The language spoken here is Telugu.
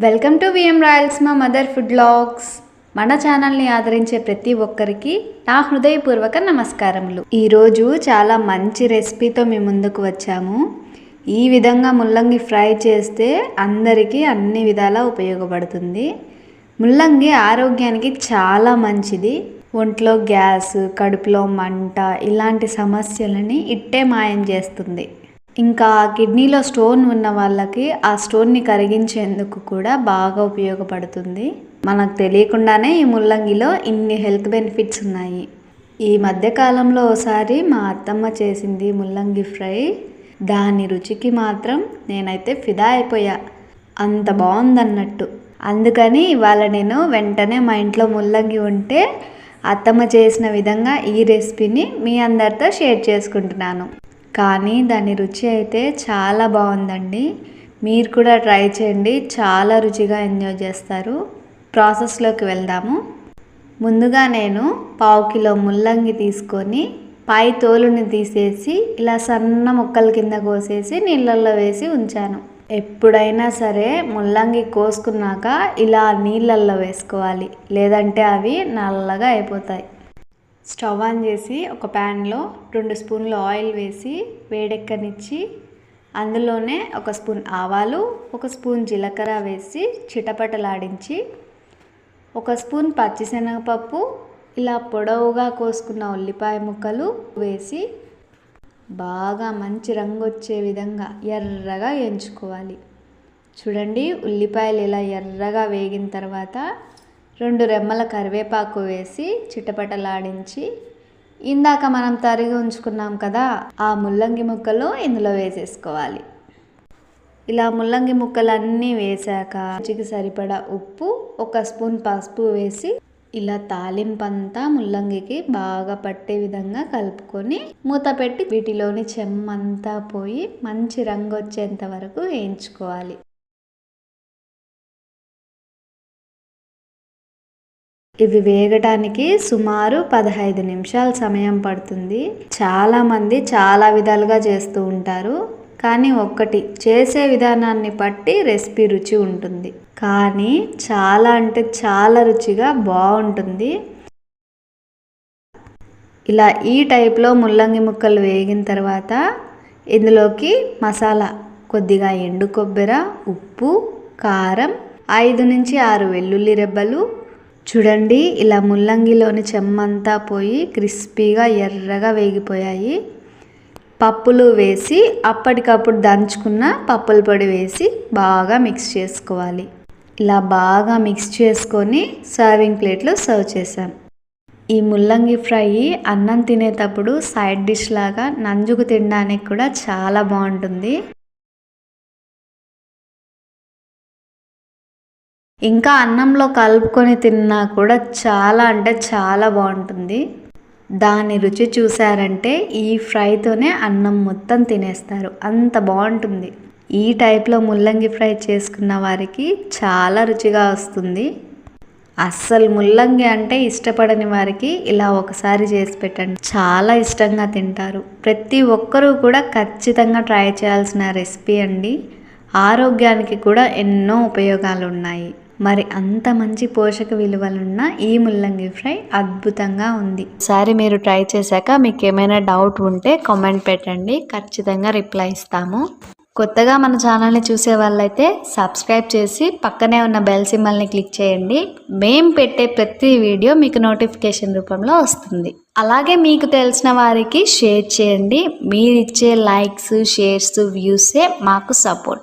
వెల్కమ్ టు విఎం రాయల్స్ మా మదర్ ఫుడ్ లాగ్స్ మన ఛానల్ని ఆదరించే ప్రతి ఒక్కరికి నా హృదయపూర్వక నమస్కారములు. ఈరోజు చాలా మంచి రెసిపీతో మీ ముందుకు వచ్చాము. ఈ విధంగా ముల్లంగి ఫ్రై చేస్తే అందరికీ అన్ని విధాలా ఉపయోగపడుతుంది. ముల్లంగి ఆరోగ్యానికి చాలా మంచిది. ఒంట్లో గ్యాస్ కడుపులో మంట ఇలాంటి సమస్యలని ఇట్టే మాయం చేస్తుంది. ఇంకా కిడ్నీలో స్టోన్ ఉన్న వాళ్ళకి ఆ స్టోన్ని కరిగించేందుకు కూడా బాగా ఉపయోగపడుతుంది. మనకు తెలియకుండానే ఈ ముల్లంగిలో ఇన్ని హెల్త్ బెనిఫిట్స్ ఉన్నాయి. ఈ మధ్యకాలంలో ఒకసారి మా అత్తమ్మ చేసింది ముల్లంగి ఫ్రై. దాని రుచికి మాత్రం నేనైతే ఫిదా అయిపోయా. అంత బాగుందన్నట్టు. అందుకని ఇవాళ నేను వెంటనే మా ఇంట్లో ముల్లంగి ఉంటే అత్తమ్మ చేసిన విధంగా ఈ రెసిపీని మీ అందరితో షేర్ చేసుకుంటున్నాను. కానీ దాని రుచి అయితే చాలా బాగుందండి. మీరు కూడా ట్రై చేయండి. చాలా రుచిగా ఎంజాయ్ చేస్తారు. ప్రాసెస్లోకి వెళ్దాము. ముందుగా నేను పావు కిలో ముల్లంగి తీసుకొని పై తోలుని తీసేసి ఇలా సన్న ముక్కల కింద కోసేసి నీళ్ళల్లో వేసి ఉంచాను. ఎప్పుడైనా సరే ముల్లంగి కోసుకున్నాక ఇలా నీళ్ళల్లో వేసుకోవాలి. లేదంటే అవి నల్లగా అయిపోతాయి. స్టవ్ ఆన్ చేసి ఒక ప్యాన్లో రెండు స్పూన్లు ఆయిల్ వేసి వేడెక్కనిచ్చి అందులోనే ఒక స్పూన్ ఆవాలు ఒక స్పూన్ జీలకర్ర వేసి చిటపటలాడించి ఒక స్పూన్ పచ్చిశనగపప్పు ఇలా పొడవుగా కోసుకున్న ఉల్లిపాయ ముక్కలు వేసి బాగా మంచి రంగు వచ్చే విధంగా ఎర్రగా ఎంచుకోవాలి. చూడండి ఉల్లిపాయలు ఇలా ఎర్రగా వేగిన తర్వాత రెండు రెమ్మల కరివేపాకు వేసి చిటపటలాడించి ఇందాక మనం తరిగి ఉంచుకున్నాం కదా ఆ ముల్లంగి ముక్కలు ఇందులో వేసేసుకోవాలి. ఇలా ముల్లంగి ముక్కలన్నీ వేసాక రుచికి సరిపడా ఉప్పు ఒక స్పూన్ పసుపు వేసి ఇలా తాలింపంతా ముల్లంగికి బాగా పట్టే విధంగా కలుపుకొని మూత పెట్టి వీటిలోని చెమ్మంతా పోయి మంచి రంగు వచ్చేంత వరకు వేయించుకోవాలి. ఇవి వేగటానికి సుమారు పదహైదు నిమిషాలు సమయం పడుతుంది. చాలామంది చాలా విధాలుగా చేస్తూ ఉంటారు. కానీ ఒక్కటి చేసే విధానాన్ని బట్టి రెసిపీ రుచి ఉంటుంది. కానీ చాలా అంటే చాలా రుచిగా బాగుంటుంది. ఇలా ఈ టైప్లో ముల్లంగి ముక్కలు వేగిన తర్వాత ఇందులోకి మసాలా కొద్దిగా ఎండు కొబ్బరి ఉప్పు కారం ఐదు నుంచి ఆరు వెల్లుల్లి రెబ్బలు చూడండి ఇలా ముల్లంగిలోని చెమ్మంతా పోయి క్రిస్పీగా ఎర్రగా వేగిపోయాయి. పప్పులు వేసి అప్పటికప్పుడు దంచుకున్న పప్పుల పొడి వేసి బాగా మిక్స్ చేసుకోవాలి. ఇలా బాగా మిక్స్ చేసుకొని సర్వింగ్ ప్లేట్లో సర్వ్ చేసాం ఈ ముల్లంగి ఫ్రై అన్నం తినేటప్పుడు సైడ్ డిష్ లాగా నంజుకు తినడానికి కూడా చాలా బాగుంటుంది. ఇంకా అన్నంలో కలుపుకొని తిన్నా కూడా చాలా అంటే చాలా బాగుంటుంది. దాని రుచి చూసారంటే ఈ ఫ్రైతోనే అన్నం మొత్తం తినేస్తారు. అంత బాగుంటుంది. ఈ టైప్లో ముల్లంగి ఫ్రై చేసుకున్న వారికి చాలా రుచిగా వస్తుంది. అస్సలు ముల్లంగి అంటే ఇష్టపడని వారికి ఇలా ఒకసారి చేసి పెట్టండి. చాలా ఇష్టంగా తింటారు. ప్రతి ఒక్కరూ కూడా ఖచ్చితంగా ట్రై చేయాల్సిన రెసిపీ అండి. ఆరోగ్యానికి కూడా ఎన్నో ఉపయోగాలు ఉన్నాయి మరి అంత మంచి పోషక విలువలున్న ఈ ముల్లంగి ఫ్రై అద్భుతంగా ఉంది. ఒకసారి మీరు ట్రై చేశాక మీకు ఏమైనా డౌట్ ఉంటే కామెంట్ పెట్టండి. ఖచ్చితంగా రిప్లై ఇస్తాము. కొత్తగా మన ఛానల్ని చూసే వాళ్ళైతే సబ్స్క్రైబ్ చేసి పక్కనే ఉన్న బెల్ సింబల్ని క్లిక్ చేయండి. మేం పెట్టే ప్రతి వీడియో మీకు నోటిఫికేషన్ రూపంలో వస్తుంది. అలాగే మీకు తెలిసిన వారికి షేర్ చేయండి. మీరిచ్చే లైక్స్ షేర్స్ వ్యూసే మాకు సపోర్ట్.